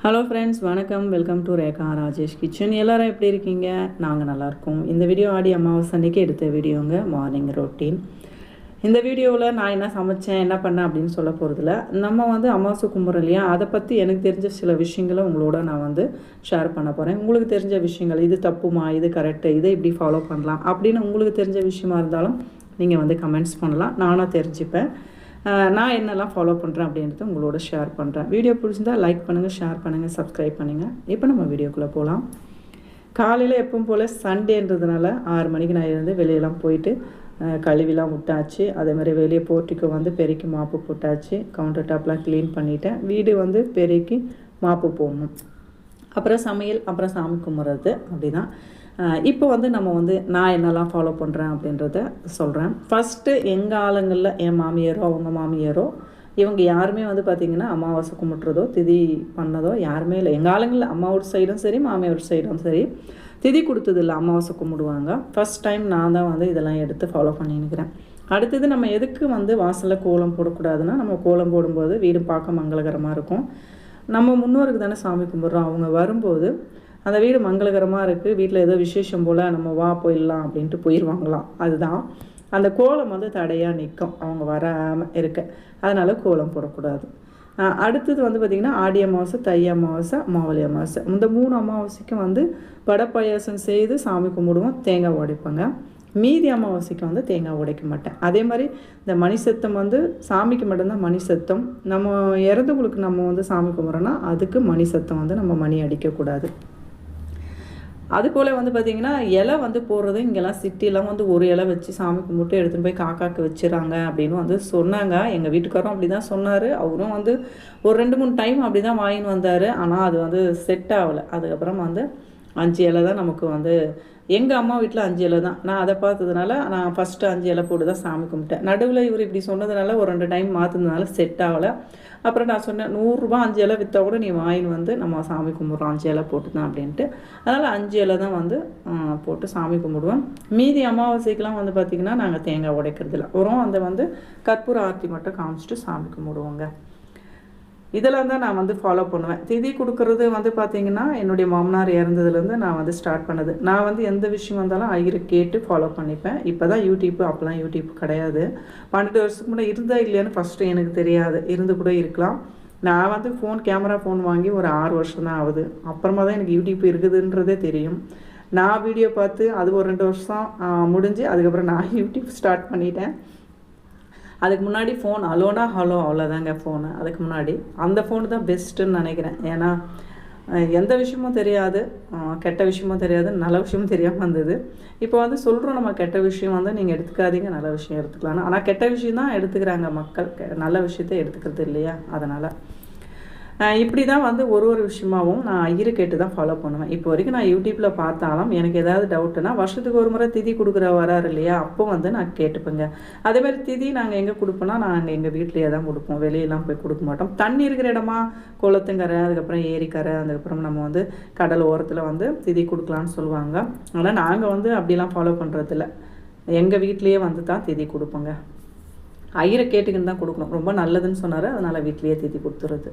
Hello friends வணக்கம். Welcome to Rekha Rajesh kitchen எல்லோரும் எப்படி இருக்கீங்க? நாங்கள் நல்லாயிருக்கோம் இந்த வீடியோ ஆடி அமாவாசை அன்னைக்கு எடுத்த வீடியோங்க மார்னிங் ரொட்டீன் இந்த வீடியோவில் நான் என்ன சமைச்சேன் என்ன பண்ணேன் அப்படின்னு சொல்ல போகிறதில்ல நம்ம வந்து அமாவாசை கும்புறோம் இல்லையா? அதை பற்றி எனக்கு தெரிஞ்ச சில விஷயங்களை உங்களோட நான் வந்து ஷேர் பண்ண போகிறேன் உங்களுக்கு தெரிஞ்ச விஷயங்கள் இது தப்புமா இது கரெக்டு இதை இப்படி ஃபாலோ பண்ணலாம் அப்படின்னு உங்களுக்கு தெரிஞ்ச விஷயமா இருந்தாலும் நீங்கள் வந்து கமெண்ட்ஸ் பண்ணலாம். நானாக தெரிஞ்சுப்பேன். நான் என்னெல்லாம் ஃபாலோ பண்ணுறேன் அப்படின்றத உங்களோட ஷேர் பண்ணுறேன் வீடியோ பிடிச்சிருந்தா லைக் பண்ணுங்கள் ஷேர் பண்ணுங்கள் சப்ஸ்கிரைப் பண்ணுங்கள் இப்போ நம்ம வீடியோக்குள்ளே போகலாம் காலையில் எப்பவும் போல் சண்டேன்றதுனால ஆறு மணிக்கு நான் இருந்து வெளியெல்லாம் போயிட்டு கழுவிலாம் விட்டாச்சு. அதே மாதிரி வெளியே போர்ட்டிக்கு வந்து பெருக்கி மாப்பு போட்டாச்சு. கவுண்டர் டாப்லாம் க்ளீன் பண்ணிட்டேன். வீடு வந்து பெருக்கி மாப்பு போடணும். அப்புறம் சமையல் அப்புறம் சாமி கும்பிட்றது அப்படி தான் இப்போ வந்து நம்ம வந்து நான் என்னெல்லாம் ஃபாலோ பண்ணுறேன் அப்படின்றத சொல்கிறேன் ஃபஸ்ட்டு எங்கள் ஆளுங்களில் என் மாமியாரோ அவங்க மாமியாரோ இவங்க யாருமே வந்து பார்த்திங்கன்னா அமாவாசை கும்பிட்றதோ திதி பண்ணதோ யாருமே இல்லை. எங்கள் ஆளுங்களில் அம்மாவோட சைடும் சரி மாமியார் சைடும் சரி திதி கொடுத்தது இல்லை அமாவாசை கும்பிடுவாங்க. ஃபஸ்ட் டைம் நான் தான் வந்து இதெல்லாம் எடுத்து ஃபாலோ பண்ணின்னுக்கிறேன் அடுத்தது நம்ம எதுக்கு வந்து வாசலில் கோலம் போடக்கூடாதுன்னா நம்ம கோலம் போடும்போது வீடு பார்க்க மங்களகரமாக இருக்கும். நம்ம முன்னோருக்கு தானே சாமி கும்பிட்றோம். அவங்க வரும்போது அந்த வீடு மங்களகரமாக இருக்குது வீட்டில் ஏதோ விசேஷம் போல் நம்ம வா போயிடலாம் அப்படின்ட்டு போயிடுவாங்களாம் அதுதான். அந்த கோலம் வந்து தடையாக நிற்கும். அவங்க வராமல் இருக்க. அதனால் கோலம் போடக்கூடாது. அடுத்தது வந்து பார்த்திங்கன்னா ஆடி அமாவாசை தை அமாவாசை மாவழி அமாவாசை. இந்த மூணு அமாவாசைக்கும் வந்து வடை பாயாசம் செய்து சாமி கும்பிடுவோம் தேங்காய் உடைப்பாங்க. மீதி அமாவாசைக்கு வந்து தேங்காய் உடைக்க மாட்டேன். அதே மாதிரி இந்த மணி சத்தம் வந்து சாமிக்கு மட்டும்தான் மணி சத்தம். நம்ம இறந்தவங்களுக்கு நம்ம வந்து சாமி கும்பிட்றோன்னா அதுக்கு மணி சத்தம் வந்து நம்ம மணி அடிக்கக்கூடாது. அது போல் வந்து பார்த்திங்கன்னா இலை வந்து போடுறது இங்கெல்லாம் சிட்டிலாம் வந்து ஒரு இலை வச்சு சாமி கும்பிட்டு எடுத்துகிட்டு போய் காக்காக்கு வச்சுறாங்க அப்படின்னு வந்து சொன்னாங்க. எங்கள் வீட்டுக்காரரும் அப்படி தான் சொன்னார். அவரும் வந்து ஒரு ரெண்டு மூணு டைம் அப்படி தான் வாங்கின்னு வந்தார். ஆனால் அது வந்து செட் ஆகலை. அதுக்கப்புறம் வந்து அஞ்சு இலை தான் நமக்கு வந்து எங்கள் அம்மா வீட்டில் அஞ்சு இலை தான். நான் அதை பார்த்ததுனால நான் ஃபஸ்ட்டு அஞ்சு இலை போட்டு தான் சாமி கும்பிட்டேன். நடுவில் இவர் இப்படி சொன்னதுனால ஒரு ரெண்டு டைம் மாற்றினதுனால செட் ஆகலை. அப்புறம் நான் சொன்னேன் நூறுரூபா அஞ்சு இலை விற்றா கூட நீ வாங்கின்னு வந்து நம்ம சாமி கும்பிட்றோம் அஞ்சு இலை போட்டு தான் அப்படின்ட்டு. அதனால் அஞ்சு இலை தான் வந்து போட்டு சாமி கும்பிடுவோம். மீதி அமாவாசைக்கெலாம் வந்து பார்த்திங்கன்னா நாங்கள் தேங்காய் உடைக்கிறதில்ல. வரும் அந்த வந்து கற்பூர ஆர்த்தி மட்டும் காமிச்சிட்டு சாமி கும்பிடுவோங்க. இதெல்லாம் தான் நான் வந்து ஃபாலோ பண்ணுவேன். திதி கொடுக்கறது வந்து பார்த்தீங்கன்னா என்னுடைய மாமனார் இறந்ததுலேருந்து நான் வந்து ஸ்டார்ட் பண்ணது. நான் வந்து எந்த விஷயம் வந்தாலும் ஐயரை கேட்டு ஃபாலோ பண்ணிப்பேன். இப்போ தான் யூடியூப் அப்போலாம் யூடியூப் கிடையாது. பன்னெண்டு வருஷத்துக்கு முன்னாடி இருந்தா இல்லையான்னு ஃபஸ்ட்டு எனக்கு தெரியாது. இருந்து கூட இருக்கலாம். நான் வந்து ஃபோன் கேமரா ஃபோன் வாங்கி ஒரு ஆறு வருஷம் தான் ஆகுது. அப்புறமா தான் எனக்கு யூடியூப் இருக்குதுன்றதே தெரியும். நான் வீடியோ பார்த்து அது ஒரு ரெண்டு வருஷம் முடிஞ்சு அதுக்கப்புறம் நான் யூடியூப் ஸ்டார்ட் பண்ணிட்டேன். அதுக்கு முன்னாடி ஃபோன் ஹலோனா ஹலோ அவ்வளோதாங்க ஃபோனு அதுக்கு முன்னாடி. அந்த ஃபோனு தான் பெஸ்ட்டுன்னு நினைக்கிறேன். ஏன்னா எந்த விஷயமும் தெரியாது. கெட்ட விஷயமும் தெரியாது. நல்ல விஷயமும் தெரியாமல் வந்தது. இப்போ வந்து சொல்கிறோம் நம்ம கெட்ட விஷயம் வந்து நீங்கள் எடுத்துக்காதீங்க. நல்ல விஷயம் எடுத்துக்கலாம் ஆனால் கெட்ட விஷயம் தான் எடுத்துக்கிறாங்க மக்கள். கெ- நல்ல விஷயத்தை எடுத்துக்கிறது இல்லையா? அதனால். இப்படி தான் வந்து ஒரு ஒரு விஷயமாவும் நான் ஐயரு கேட்டு தான் ஃபாலோ பண்ணுவேன். இப்போ வரைக்கும் நான் யூடியூப்பில் பார்த்தாலும் எனக்கு ஏதாவது டவுட்டுனா வருஷத்துக்கு ஒரு முறை திதி கொடுக்குற வராரு இல்லையா? அப்போ வந்து நான் கேட்டுப்பேங்க. அதே மாதிரி திதி நாங்கள் எங்கே கொடுப்போம்னா நாங்கள் எங்கள் வீட்லேயே தான் கொடுப்போம். வெளியெல்லாம் போய் கொடுக்க மாட்டோம். தண்ணி இருக்கிற இடமா குளத்துங்கரை அதுக்கப்புறம் ஏரிக்கரை அதுக்கப்புறம் நம்ம வந்து கடல் ஓரத்தில் வந்து திதி கொடுக்கலான்னு சொல்லுவாங்க. ஆனால் நாங்கள் வந்து அப்படிலாம் ஃபாலோ பண்ணுறதில்ல எங்கள் வீட்லேயே வந்து தான் திதி கொடுப்போங்க. ஐயரை கேட்டுக்கின்னு தான் கொடுக்கணும். ரொம்ப நல்லதுன்னு சொன்னார். அதனால் வீட்லேயே திதி கொடுத்துறது.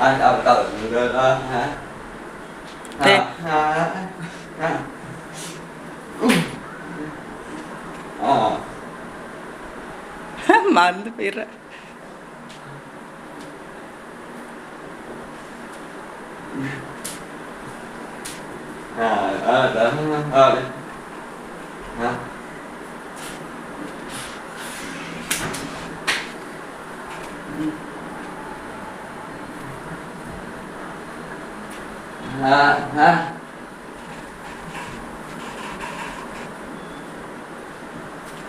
anh đọc tự được đó hả hả oh mantep Ira Ah, ah, dah, ah, dah.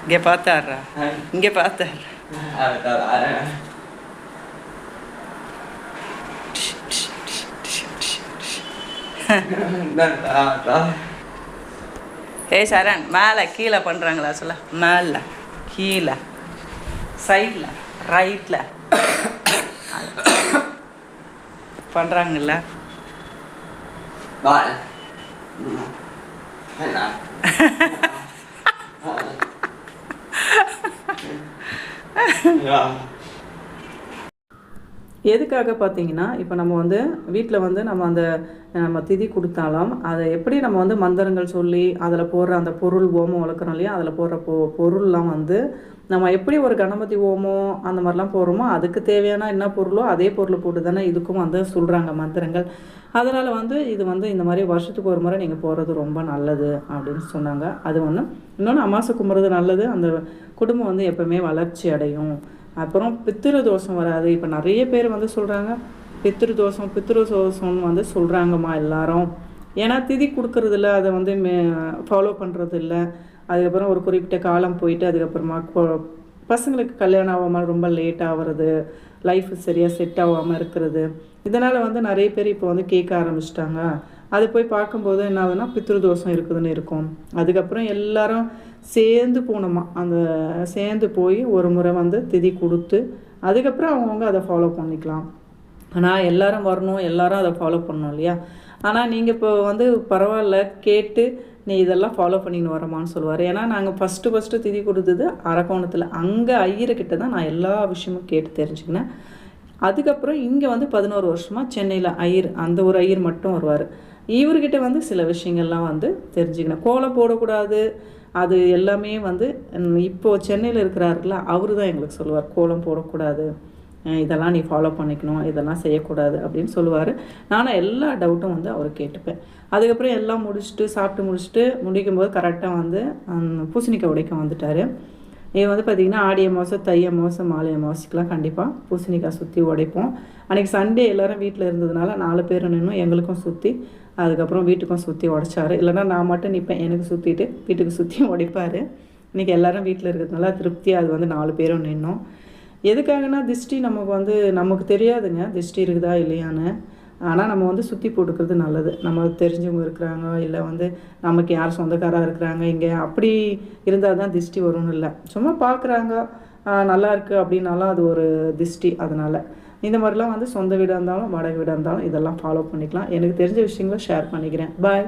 இங்கே பார்த்தாடுறா hả இங்கே பார்த்தாரு ஏய் சரண் மேலே கீழே பண்ணுறாங்களா சொல்ல? மேலே கீழே சைடில் ரைட்டில் பண்ணுறாங்கல்ல Rồi. 是吧。எதுக்காக பார்த்தீங்கன்னா இப்போ நம்ம வந்து வீட்டில் வந்து நம்ம அந்த நம்ம திதி கொடுத்தாலும் அதை எப்படி நம்ம வந்து மந்திரங்கள் சொல்லி அதில் போடுற அந்த பொருள் ஓமம் வளர்க்குறோம் இல்லையா அதில் போடுற பொ பொருள்லாம் வந்து நம்ம எப்படி ஒரு கணபதி ஓமம் அந்த மாதிரிலாம் போடுறோமோ அதுக்கு தேவையான என்ன பொருளோ அதே பொருள் போட்டு தானே இதுக்கும் வந்து சொல்கிறாங்க மந்திரங்கள். அதனால் வந்து இது வந்து இந்த மாதிரி வருஷத்துக்கு ஒரு முறை நீங்கள் போகிறது ரொம்ப நல்லது அப்படின்னு சொன்னாங்க. அது ஒன்று இன்னொன்று அமாசை கும்புறது நல்லது. அந்த குடும்பம் வந்து எப்போவுமே வளர்ச்சி அடையும். அப்புறம் பித்திரு தோஷம் வராது. இப்போ நிறைய பேர் வந்து சொல்கிறாங்க பித்திரு தோஷம் பித்திரு தோஷம்னு வந்து சொல்கிறாங்கம்மா எல்லாரும். ஏன்னா திதி கொடுக்கறதில்ல அதை வந்து மே ஃபாலோ பண்ணுறது இல்லை அதுக்கப்புறம் ஒரு குறிப்பிட்ட காலம் போயிட்டு அதுக்கப்புறமா பசங்களுக்கு கல்யாணம் ஆகாமல் ரொம்ப லேட் ஆகிறது லைஃப் சரியாக செட் ஆகாமல் இருக்கிறது. இதனால் வந்து நிறைய பேர் இப்போ வந்து கேட்க ஆரம்பிச்சிட்டாங்க. அது போய் பார்க்கும்போது என்ன ஆகுதுன்னா பித்ரு தோஷம் இருக்குதுன்னு இருக்கும். அதுக்கப்புறம் எல்லாரும் சேர்ந்து போகணுமா அந்த சேர்ந்து போய் ஒரு முறை வந்து திதி கொடுத்து அதுக்கப்புறம் அவங்கவுங்க அதை ஃபாலோ பண்ணிக்கலாம். ஆனால் எல்லாரும் வரணும் எல்லாரும் அதை ஃபாலோ பண்ணணும் இல்லையா? ஆனால் நீங்கள் இப்போ வந்து பரவாயில்ல கேட்டு நீ இதெல்லாம் ஃபாலோ பண்ணின்னு வரமான்னு சொல்லுவார். ஏன்னா நாங்கள் ஃபஸ்ட்டு ஃபஸ்ட்டு திதி கொடுத்தது அரக்கோணத்தில். அங்கே ஐயர்கிட்ட தான் நான் எல்லா விஷயமும் கேட்டு தெரிஞ்சுக்கினேன். அதுக்கப்புறம் இங்கே வந்து பதினோரு வருஷமாக சென்னையில் ஐயர் அந்த ஒரு ஐயர் மட்டும் வருவார். இவர்கிட்ட வந்து சில விஷயங்கள்லாம் வந்து தெரிஞ்சுக்கினேன். கோலம் போடக்கூடாது அது எல்லாமே வந்து இப்போது சென்னையில் இருக்கிறாருல அவர் தான் எங்களுக்கு சொல்லுவார் கோலம் போடக்கூடாது. இதெல்லாம் நீ ஃபாலோ பண்ணிக்கணும். இதெல்லாம் செய்யக்கூடாது. அப்படின்னு சொல்லுவார். நானும் எல்லா டவுட்டும் வந்து அவர் கேட்டுப்பேன். அதுக்கப்புறம் எல்லாம் முடிச்சுட்டு சாப்பிட்டு முடிச்சுட்டு முடிக்கும்போது கரெக்டாக வந்து பூசணிக்காய் உடைக்க வந்துட்டார். இது வந்து பார்த்திங்கன்னா ஆடி அமாவாசை தை அமாவாசை மாலை அமாவாசைக்கெலாம் கண்டிப்பாக பூசணிக்காய் சுற்றி உடைப்போம். அன்றைக்கி சண்டே எல்லாரும் வீட்டில் இருந்ததுனால நாலு பேர் நின்று எங்களுக்கும் சுற்றி அதுக்கப்புறம் வீட்டுக்கும் சுற்றி உடைச்சாரு. இல்லைன்னா நான் மட்டும் நிற்பேன் எனக்கு சுற்றிட்டு வீட்டுக்கு சுற்றி உடைப்பார். இன்றைக்கி எல்லோரும் வீட்டில் இருக்கிறதுனால திருப்தியாக அது வந்து நாலு பேரும் நின்னோம். எதுக்காகனா திஷ்டி நமக்கு வந்து நமக்கு தெரியாதுங்க. திஷ்டி இருக்குதா இல்லையான்னு. ஆனால் நம்ம வந்து சுற்றி போட்டுக்கிறது நல்லது. நம்ம தெரிஞ்சவங்க இருக்கிறாங்க இல்லை வந்து நமக்கு யார் சொந்தக்காராக இருக்கிறாங்க இங்கே அப்படி இருந்தால் தான் திஷ்டி வரும்னு இல்லை. சும்மா பார்க்குறாங்க நல்லா இருக்குது அப்படின்னாலும் அது ஒரு திஷ்டி அதனால். இந்த மாதிரிலாம் வந்து சொந்த வீடாக இருந்தாலும் வாடகை வீடாக இருந்தாலும் இதெல்லாம் ஃபாலோ பண்ணிக்கலாம். எனக்கு தெரிஞ்ச விஷயங்களை ஷேர் பண்ணிக்கிறேன். பாய்